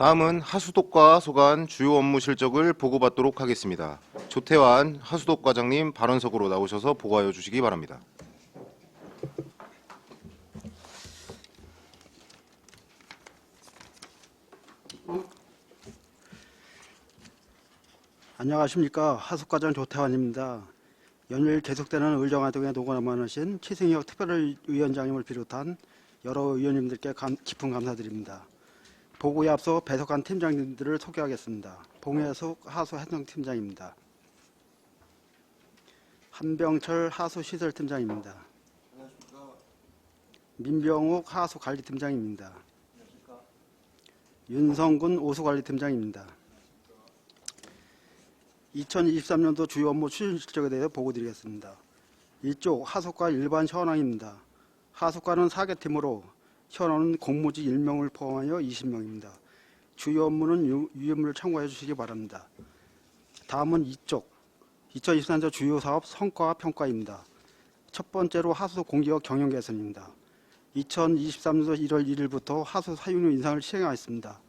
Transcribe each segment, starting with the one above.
다음은 하수독과 소관 주요 업무 실적을 보고받도록 하겠습니다. 조태환 하수독 과장님 발언석으로 나오셔서 보고하여 주시기 바랍니다. 안녕하십니까 하숙과장 조태환입니다. 연일 계속되는 의정활동에 노고나마하신 최승혁 특별위원장님을 비롯한 여러 의원님들께 감- 깊은 감사드립니다. 보고에 앞서 배석한 팀장님들을 소개하겠습니다. 봉혜숙 하수 행정팀장입니다. 한병철 하수 시설팀장입니다. 민병욱 하수 관리팀장입니다. 윤성군 오수관리팀장입니다. 2023년도 주요 업무 추진 실적에 대해 보고드리겠습니다. 1쪽 하숙과 일반 현황입니다. 하숙과는 4개 팀으로 현황은 공무지 1명을 포함하여 20명입니다. 주요 업무는 유- 유연물을 참고해 주시기 바랍니다. 다음은 2쪽 2023년 주요 사업 성과와 평가입니다. 첫 번째로 하수 공기업 경영 개선입니다. 2023년도 1월 1일부터 하수 사용료 인상을 시행하였습니다.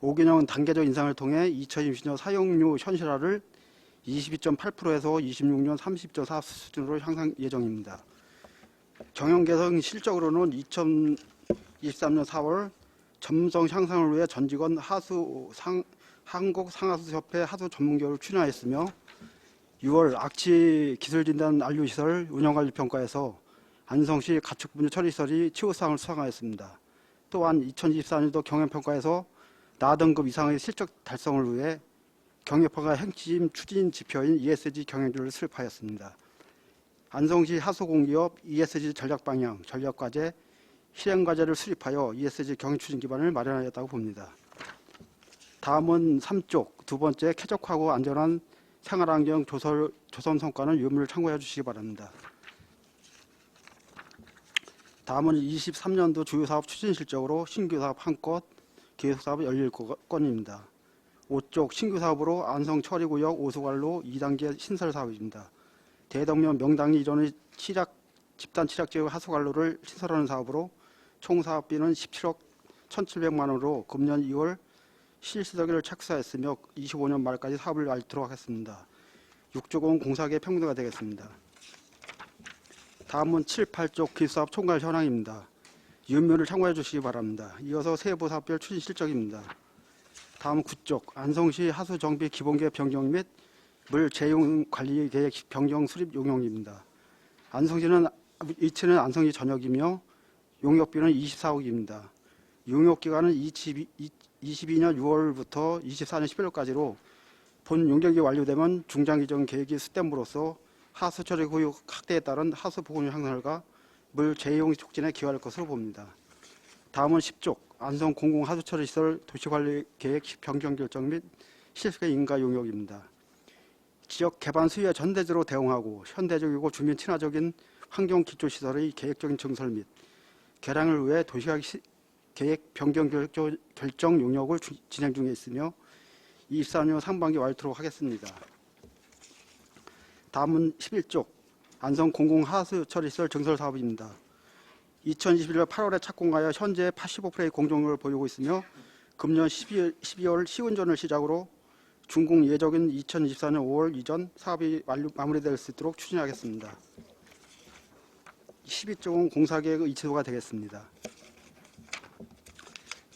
5개년 단계적 인상을 통해 2020년 사용료 현실화를 22.8%에서 26년 30.4 수준으로 향상 예정입니다. 경영 개선 실적으로는 2023년 4월 점성 향상을 위해 전 직원 하수 상, 한국 상하수협회 하수 전문교육을 추진하였으며 6월 악취 기술진단 안료시설 운영관리평가에서 안성시 가축분유 처리시설이 치우상을 수상하였습니다. 또한 2024년도 경영평가에서 나등급 이상의 실적 달성을 위해 경영평가 핵심 추진 지표인 ESG 경영지를 수립하였습니다. 안성시 하수공기업 ESG 전략 방향, 전략 과제, 실행 과제를 수립하여 ESG 경영 추진 기반을 마련하였다고 봅니다. 다음은 3쪽 두 번째 쾌적하고 안전한 생활환경 조설, 조성 성과는 유무를 참고해 주시기 바랍니다. 다음은 23년도 주요 사업 추진 실적으로 신규 사업 한 건, 계속 사업 17건입니다. 5쪽 신규 사업으로 안성 처리구역 오수관로 2단계 신설 사업입니다. 대덕면 명당 이전의 치락 집단 치락 지역 하수관로를 신설하는 사업으로 총 사업비는 17억 1,700만 원으로 금년 2월 실시설계를 착수하였으며 25년 말까지 사업을 알도록 하겠습니다. 6조공 공사계 평등화 되겠습니다. 다음은 7, 8쪽 기사업 총괄 현황입니다. 유면을 참고해 주시기 바랍니다. 이어서 세부 사업별 추진 실적입니다. 다음 9쪽 안성시 하수 정비 기본계획 변경 및 물 재용 관리 계획 변경 수립 용역입니다. 안성시는 이치는 안성시 전역이며 용역비는 24억입니다. 용역 기간은 22, 22년 6월부터 24년 11월까지로 본 용역이 완료되면 중장기적인 계획이 수렴으로써 하수 처리 구역 확대에 따른 하수 보건 향상과 물 재용 촉진에 기여할 것으로 봅니다. 다음은 10쪽 안성 공공 하수 처리 시설 도시관리 계획 변경 결정 및 실습 인가 용역입니다. 지역 개발 수요에 전대적으로 대응하고 현대적이고 주민 친화적인 환경 기초 시설의 계획적인 증설 및 개량을 위해 도시학 시- 계획 변경 결정, 용역을 주- 진행 중에 있으며 24년 상반기 완료토록 하겠습니다. 다음은 11쪽 안성 공공 하수 처리 시설 증설 사업입니다. 2021년 8월에 착공하여 현재 85%의 공정률을 보이고 있으며 금년 12월, 12월 시운전을 시작으로 준공 예정인 2024년 5월 이전 사업이 완료 마무리될 수 있도록 추진하겠습니다. 12쪽은 공사계획의 이치도가 되겠습니다.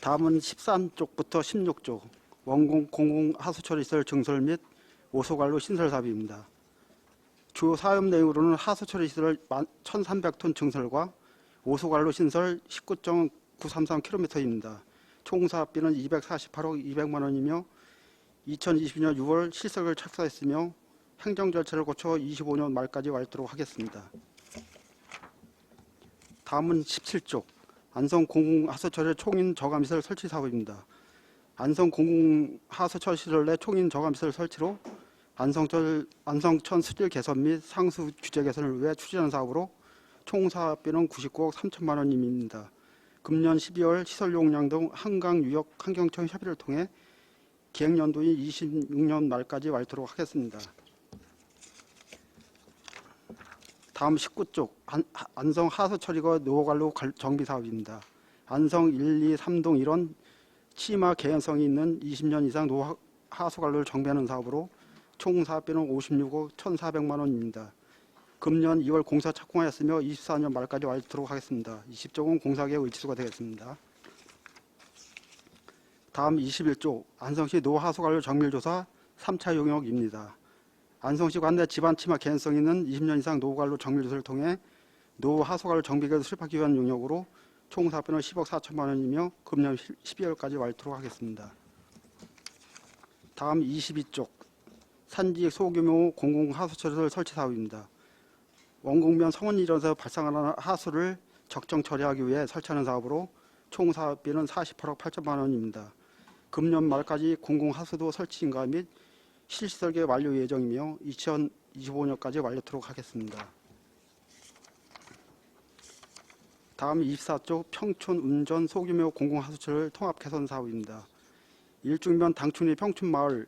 다음은 13쪽부터 16쪽 원공 공공 하수처리시설 증설 및 오소관로 신설 사업입니다. 주요 사업 내용으로는 하수처리시설 1,300톤 증설과 오소관로 신설 19.933km입니다. 총 사업비는 248억 200만 원이며 2020년 6월 실석을 착수했으며 행정 절차를 거쳐 25년 말까지 완료토록 하겠습니다. 다음은 17쪽 안성 공공 하수처리 총인 저감 시설 설치 사업입니다. 안성 공공 하수처리 시설 내 총인 저감 시설 설치로 안성철 안성천 수질 개선 및 상수 규제 개선을 위해 추진한 사업으로 총 사업비는 99억 3천만 원입니다. 금년 12월 시설 용량 등 한강 유역 환경청 협의를 통해 기획연도인 26년 말까지 완료토록 하겠습니다. 다음 19쪽 안, 안성 하수 처리거 노관로 관- 정비 사업입니다. 안성 1, 2, 3동 1원 치마 개연성이 있는 20년 이상 노 하수 관로를 정비하는 사업으로 총 사업비는 56억 1,400만 원입니다. 금년 2월 공사 착공하였으며 24년 말까지 완료토록 하겠습니다. 20쪽은 공사계획 의치수가 되겠습니다. 다음 21조 안성시 노하수관로 정밀조사 3차 용역입니다. 안성시 관내 집안 치마 개연성 있는 20년 이상 노관로 정밀조사를 통해 노하수관로 정비계획 수립하기 위한 용역으로 총 사업비는 10억 4천만 원이며 금년 12월까지 완료토록 하겠습니다. 다음 22쪽 산지 소규모 공공하수처리설 설치 사업입니다. 원곡면 성원 일원에서 발생하는 하수를 적정 처리하기 위해 설치하는 사업으로 총 사업비는 48억 8천만 원입니다. 금년 말까지 공공하수도 설치 인가 및 실시설계 완료 예정이며 2025년까지 완료토록 하겠습니다. 다음 24쪽 평촌 운전 소규모 공공하수처를 통합 개선 사업입니다. 일중면 당춘리 평촌마을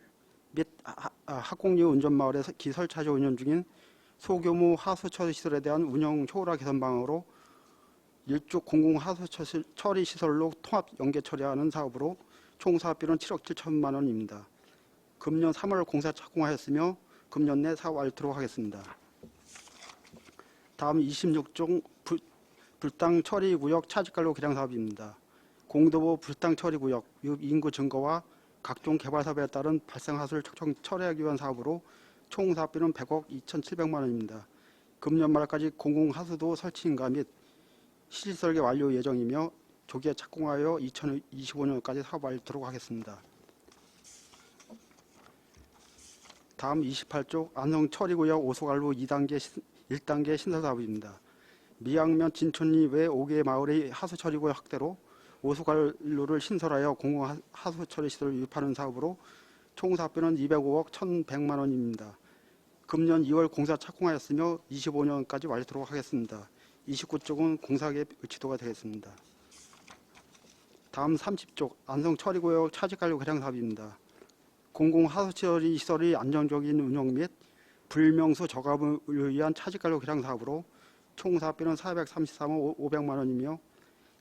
및 하- 아, 학공유 운전마을에 서- 기설차조 운영 중인 소규모 하수처리 시설에 대한 운영 효율화 개선 방안으로 일쪽 공공 하수처리 처리 시설로 통합 연계 처리하는 사업으로 총 사업비는 7억 7천만 원입니다. 금년 3월 공사 착공하였으며 금년 내 사업 완료토록 하겠습니다. 다음 26종 불, 불당 처리 구역 차직관로 개량 사업입니다. 공도보 불당 처리 구역 육 인구 증가와 각종 개발 사업에 따른 발생 하수를 척척 처리하기 위한 사업으로 총 사업비는 100억 2,700만 원입니다. 금년 말까지 공공 하수도 설치 인가 및 실설계 완료 예정이며 조기에 착공하여 2025년까지 사업 완료토록 하겠습니다. 다음 28조 안성 처리구역 오소갈로 2단계 1단계 신설 사업입니다. 미양면 진촌리 외 5개 마을의 하수 처리구역 확대로 오수관로를 신설하여 공공 하수 처리 시설을 유입하는 사업으로 총 사업비는 205억 1,100만 원입니다. 금년 2월 공사 착공하였으며 25년까지 완료토록 하겠습니다. 29쪽은 공사계획 의치도가 되겠습니다. 다음 30쪽 안성 처리구역 차직관료 개량 사업입니다. 공공 하수 처리 시설의 안정적인 운영 및 불명수 저감을 위한 차직관료 개량 사업으로 총 사업비는 433억 500만 원이며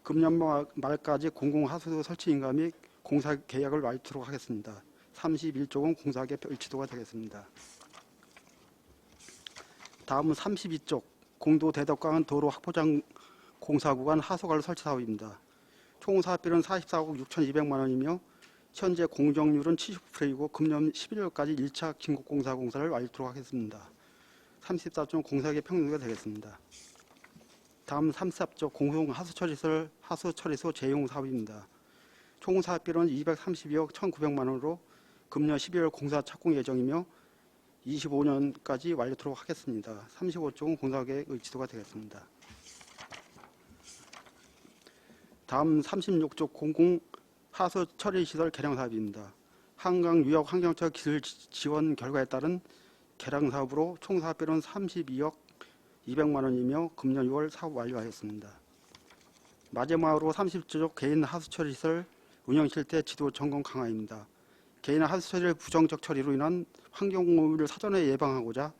금년 말- 말까지 공공하수도 설치 인가 및 공사 계약을 완료토록 하겠습니다. 31쪽은 공사계 일치도가 되겠습니다. 다음은 32쪽 공도 대덕강은 도로 확보장 공사 구간 하수관로 설치 사업입니다. 총 사업비는 44억 6,200만 원이며 현재 공정률은 70%이고 금년 11월까지 1차 긴급공사 공사를 완료토록 하겠습니다. 34쪽 공사계 평균가 되겠습니다. 다음 34쪽 공공 하수처리설 하수처리소 재용 사업입니다. 총 사업비는 232억 1,900만 원으로 금년 12월 공사 착공 예정이며 25년까지 완료토록 하겠습니다. 35쪽은 공사계획 의 지도가 되겠습니다. 다음 36쪽 공공 하수 처리 시설 개량 사업입니다. 한강 유역 환경적 기술 지- 지원 결과에 따른 개량 사업으로 총 사업비는 32억 200만 원이며 금년 6월 사업 완료하였습니다. 마지막으로 30쪽 개인 하수 처리 시설 운영 실태 지도 점검 강화입니다. 개인 하수 처리 부정적 처리로 인한 환경 오염을 사전에 예방하고자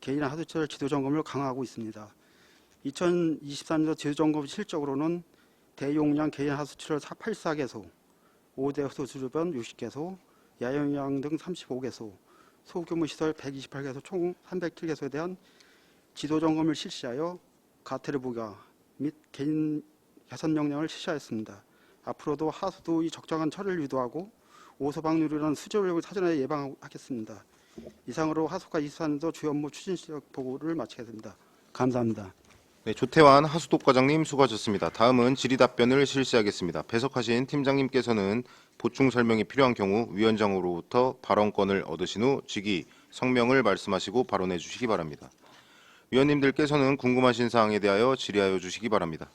개인 하수 처리 지도 점검을 강화하고 있습니다. 2023년도 지도 점검 실적으로는 대용량 개인 하수 처리 84개소, 5대 호수주변 60개소, 야영장 등 35개소, 소규모 시설 128개소 총 307개소에 대한 지도 점검을 실시하여 가태를 부과 및 개인 개선 역량을 실시하였습니다. 앞으로도 하수도의 적정한 처리를 유도하고 오소방류라는 수조력을 사전에 예방하겠습니다. 이상으로 하수과 24년도 주요 업무 추진 실적 보고를 마치겠습니다. 감사합니다. 네, 조태환 하수독 과장님 수고하셨습니다. 다음은 질의 답변을 실시하겠습니다. 배석하신 팀장님께서는 보충 설명이 필요한 경우 위원장으로부터 발언권을 얻으신 후 직위, 성명을 말씀하시고 발언해 주시기 바랍니다. 위원님들께서는 궁금하신 사항에 대하여 질의하여 주시기 바랍니다.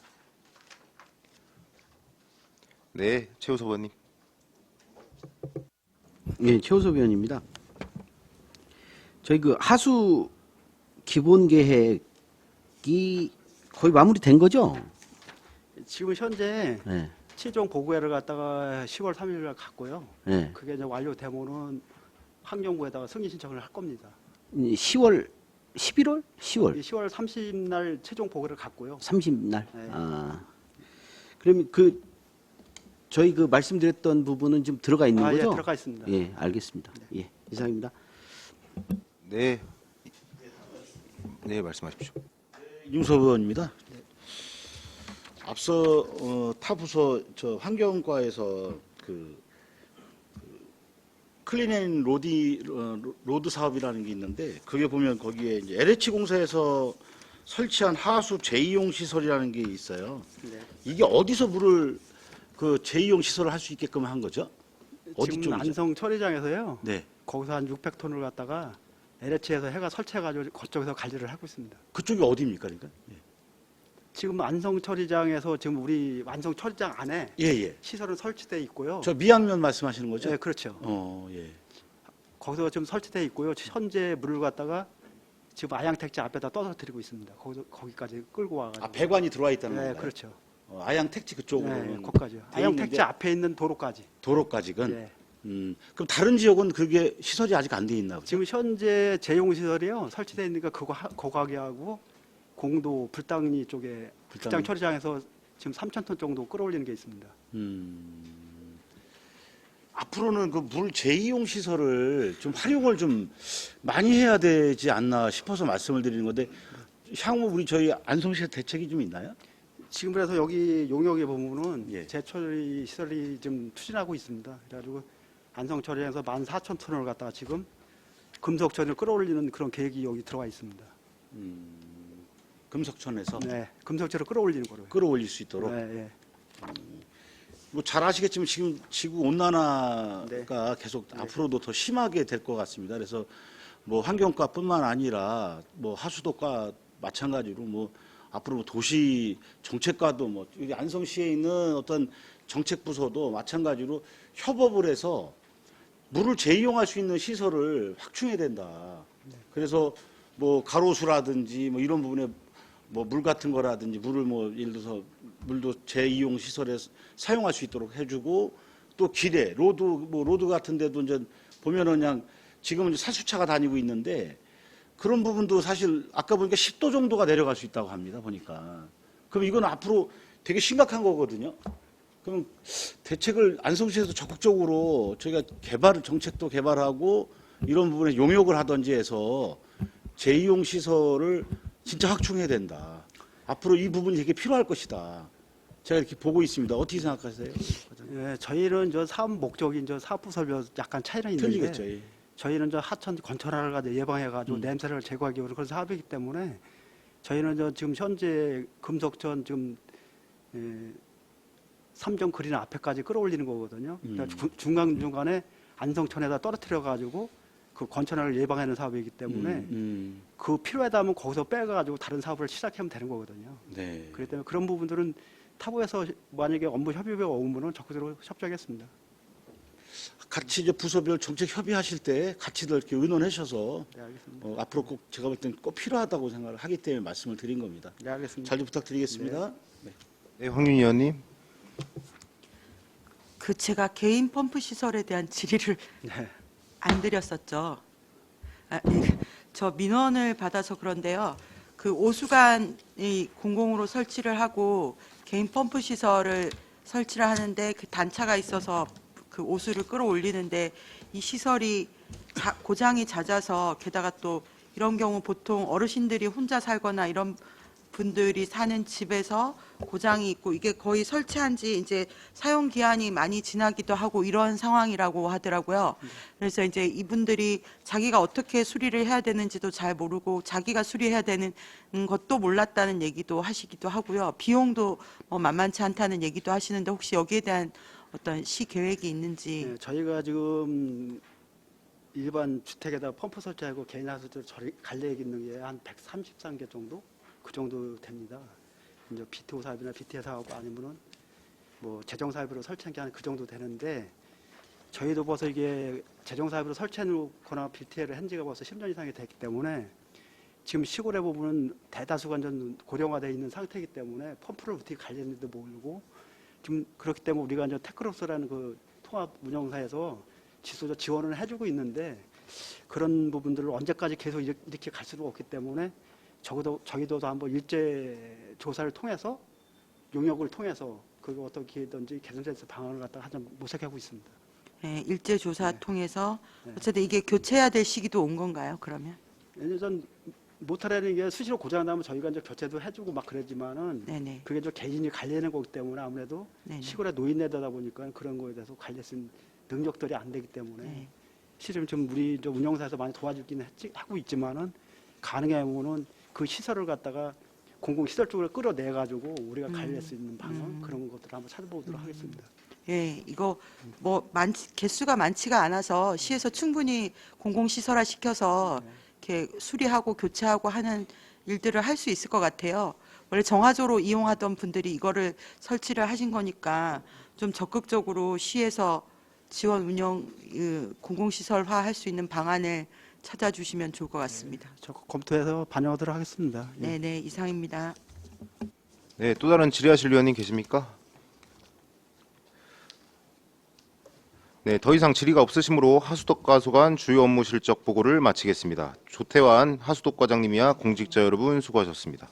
네, 최우서 의원님. 예, 최우섭 의원입니다. 저희 그 하수 기본 계획이 거의 마무리된 거죠? 지금 현재 예, 최종 보고회를 갖다가 10월 3일 날 갔고요. 예. 그게 이제 완료되면은 환경부에다가 승인 신청을 할 겁니다. 10월, 11월? 10월 10월 30날 최종 보고를 갔고요. 30날. 네. 아, 그러면 그 저희 그 말씀드렸던 부분은 지금 들어가 있는 아, 예, 거죠? 들어가 있습니다. 예, 알겠습니다. 예, 이상입니다. 네. 네, 말씀하십시오. 윤섭 의원입니다. 앞서 어, 타 부서 저 환경과에서 그, 그 클린앤 로디 어, 로- 로드 사업이라는 게 있는데 그게 보면 거기에 이제 LH 공사에서 설치한 하수 재이용 시설이라는 게 있어요. 네. 이게 어디서 물을 그 재이용 시설을 할 수 있게끔 한 거죠? 어디 지금 쪽이죠? 안성 처리장에서요. 네. 거기서 한 600톤을 갖다가 LH에서 해가 설치해가지고 그쪽에서 관리를 하고 있습니다. 그쪽이 어디입니까, 그러니까? 지금 안성 처리장에서 지금 우리 안성 처리장 안에 예, 예. 시설은 설치돼 있고요. 저 미양면 말씀하시는 거죠? 네, 그렇죠. 어, 예. 거기서 지금 설치돼 있고요. 현재 물을 갖다가 지금 아양택지 앞에다 떠들이고 있습니다. 거기서 거기까지 끌고 와가지고. 아, 배관이 들어와 있다는 네, 건가요? 그렇죠. 어, 아양 택지 그쪽으로 네, 는 거기까지요. 돼 아양택지 있는데 앞에 있는 도로까지. 도로까지건. 예. 음, 그럼 다른 지역은 그게 시설이 아직 안 돼 있나 보죠? 지금 현재 재용 시설이요 설치돼 있으니까 그거 하- 거가게하고 공도 불당리 쪽에 불당. 처리장에서 지금 3천 톤 정도 끌어올리는 게 있습니다. 음, 앞으로는 그 물 재이용 시설을 좀 활용을 좀 많이 해야 되지 않나 싶어서 말씀을 드리는 건데 향후 우리 저희 안성시에 대책이 좀 있나요? 지금 그래서 여기 용역에 보면은 예. 재처리 시설이 좀 추진하고 있습니다. 그래가지고 안성 처리장에서 14,000톤을 갖다가 지금 금속 처리를 끌어올리는 그런 계획이 여기 들어가 있습니다. 금속천에서 네, 금속 처리를 끌어올리는 거로. 끌어올릴 수 있도록. 네, 예. 뭐 잘 아시겠지만 지금 지구 온난화가 네. 계속 앞으로도 더 심하게 될 것 같습니다. 그래서 뭐 환경과뿐만 아니라 뭐 하수도과 마찬가지로 뭐 앞으로 도시 정책과도 뭐 여기 안성시에 있는 어떤 정책 부서도 마찬가지로 협업을 해서 물을 재이용할 수 있는 시설을 확충해야 된다. 그래서 뭐 가로수라든지 뭐 이런 부분에 뭐 물 같은 거라든지 물을 뭐 예를 들어서 물도 재이용 시설에 사용할 수 있도록 해주고 또 길에 로드 뭐 로드 같은 데도 이제 보면은 그냥 지금은 사수차가 다니고 있는데 그런 부분도 사실 아까 보니까 10도 정도가 내려갈 수 있다고 합니다 보니까 그럼 이건 앞으로 되게 심각한 거거든요. 그럼 대책을 안성시에서 적극적으로 저희가 개발 정책도 개발하고 이런 부분에 용역을 하든지 해서 재이용 시설을 진짜 확충해야 된다. 앞으로 이 부분이 되게 필요할 것이다. 제가 이렇게 보고 있습니다. 어떻게 생각하세요? 예, 저희는 저 사업 목적인 저 사업부 설명 약간 차이는 있는데 틀리겠죠. 예. 저희는 저 하천 건천화를 가지고 예방해가지고 음. 냄새를 제거하기 위한 그런 사업이기 때문에 저희는 저 지금 현재 금속천 지금 예, 삼정 그린 앞에까지 끌어올리는 거거든요. 그러니까 음. 중- 중간 중간에 안성천에다 떨어뜨려 가지고 그 건천화를 예방하는 사업이기 때문에 음, 음. 그 필요하다면 거기서 빼가지고 다른 사업을 시작하면 되는 거거든요. 네. 그렇기 때문에 그런 부분들은 타부에서 만약에 업무 협의가 오면은 적극적으로 협조하겠습니다. 같이 이제 부서별 정책 협의하실 때 같이들 이렇게 의논하셔서 네, 알겠습니다. 어, 앞으로 꼭 제가 볼 때는 꼭 필요하다고 생각을 하기 때문에 말씀을 드린 겁니다. 네, 알겠습니다. 잘 좀 부탁드리겠습니다. 네. 네, 황윤 의원님. 그 제가 개인 펌프 시설에 대한 질의를 네. 안 드렸었죠. 아, 예. 저 민원을 받아서 그런데요. 그 오수관이 공공으로 설치를 하고 개인 펌프 시설을 설치를 하는데 그 단차가 있어서 그 오수를 끌어올리는데 이 시설이 자- 고장이 잦아서 게다가 또 이런 경우 보통 어르신들이 혼자 살거나 이런 분들이 사는 집에서 고장이 있고 이게 거의 설치한 지 이제 사용 기한이 많이 지나기도 하고 이런 상황이라고 하더라고요. 그래서 이제 이분들이 자기가 어떻게 수리를 해야 되는지도 잘 모르고 자기가 수리해야 되는 것도 몰랐다는 얘기도 하시기도 하고요. 비용도 뭐 만만치 않다는 얘기도 하시는데 혹시 여기에 대한 어떤 시 계획이 있는지 네, 저희가 지금 일반 주택에다 펌프 설치하고 개인 갈래 있는 게한 133개 정도 그 정도 됩니다. 이제 BTO 사업이나 BTA 사업 아니면은 뭐 재정 사업으로 설치한 게 한 그 정도 되는데 저희도 벌써 이게 재정 사업으로 설치해 놓거나 BTA를 한 지가 벌써 10년 이상이 됐기 때문에 지금 시골에 보면 대다수가 좀 고령화되어 있는 상태이기 때문에 펌프를 어떻게 관리했는지도 모르고 지금 그렇기 때문에 우리가 이제 테크로스라는 그 통합 운영사에서 지수적 지원을 해주고 있는데 그런 부분들을 언제까지 계속 이렇게- 갈 수가 없기 때문에 적어도 저희도 한번 일제 조사를 통해서 용역을 통해서 그거 어떻게든지 개선돼서 방안을 갖다가 하자 모색하고 있습니다. 예, 일제 조사 통해서 네. 어쨌든 이게 교체해야 될 시기도 온 건가요? 그러면? 예전 모터라는 게 수시로 고장 나면 저희가 이제 교체도 해주고 막 그랬지만은 네네. 그게 저 개인이 관리하는 거기 때문에 아무래도 네네. 시골에 노인네다 보니까 그런 거에 대해서 있는 능력들이 안 되기 때문에 네. 실은 좀 우리 저 운영사에서 많이 도와주긴 했지, 하고 있지만은 가능하면은 그 시설을 갖다가 공공시설 쪽으로 끌어내 가지고 우리가 관리할 수 있는 방안 음. 그런 것들을 한번 찾아보도록 하겠습니다. 예, 이거 뭐 많지 개수가 많지가 않아서 시에서 충분히 공공시설화 시켜서 이렇게 수리하고 교체하고 하는 일들을 할 수 있을 것 같아요. 원래 정화조로 이용하던 분들이 이거를 설치를 하신 거니까 좀 적극적으로 시에서 지원 운영 그 공공시설화 할 수 있는 방안을 찾아주시면 좋을 것 같습니다. 저 검토해서 반영하도록 하겠습니다. 예. 네, 네, 이상입니다. 네, 또 다른 질의하실 위원님 계십니까? 네, 더 이상 질의가 없으시므로 하수독 과소관 주요 업무 실적 보고를 마치겠습니다. 조태환 하수독 과장님이야 공직자 여러분 수고하셨습니다.